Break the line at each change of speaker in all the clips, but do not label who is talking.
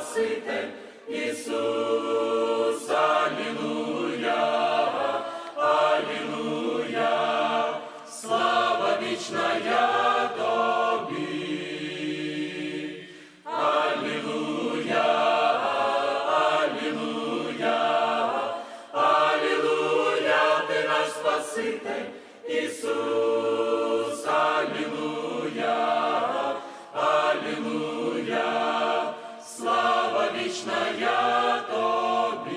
Спаситель Ісус, Аллилуйя, Алілуя, слава вічна я тобі, Аллилуйя, Алілуя, Алілуя, ти наш Спаситель, Ісус, Аллилуйя. вічна я тобі,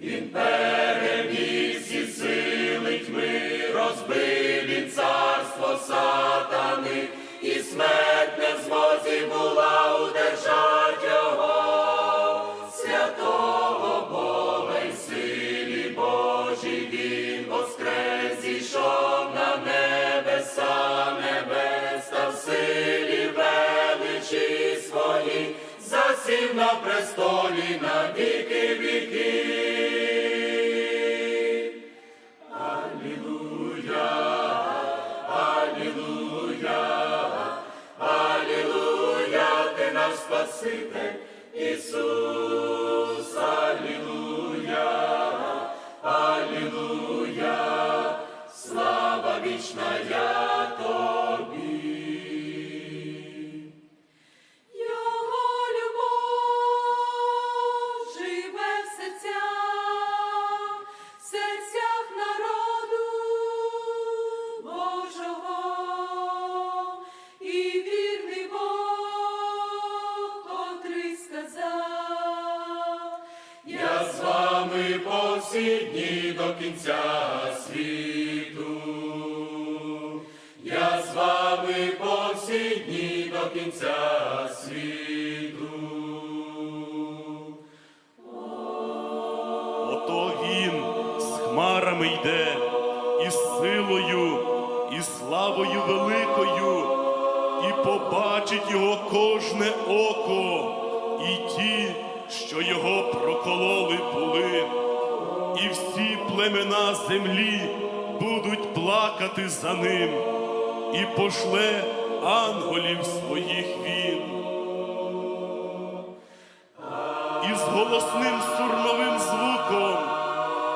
він переміг і сили тьми, розбив він царство сатани, і смерть не в змозі була удержать його, святого Бога й силі Божій віри. Сів на престолі на віки віки. Алілуя, Алілуя, Алілуя, ти наш Спаситель, Ісус, Алілуя, Алілуя, слава вічна вами по всі дні до кінця світу. Я з вами по всі дні до кінця світу.
Ото він з хмарами йде, і з силою, і славою великою, і побачить його кожне око, і ті, що його і всі племена землі будуть плакати за ним, і пошле ангелів своїх він. і з голосним сурмовим звуком,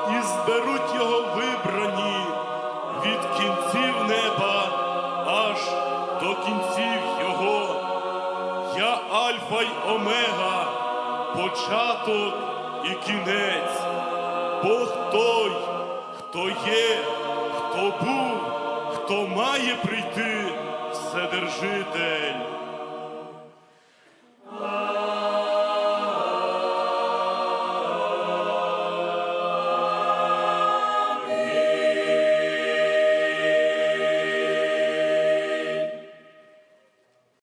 і зберуть його вибрані від кінців неба аж до кінців його. Я Альфа й Омега, початок і кінець, Бог той, хто є, хто був, хто має прийти, Вседержитель.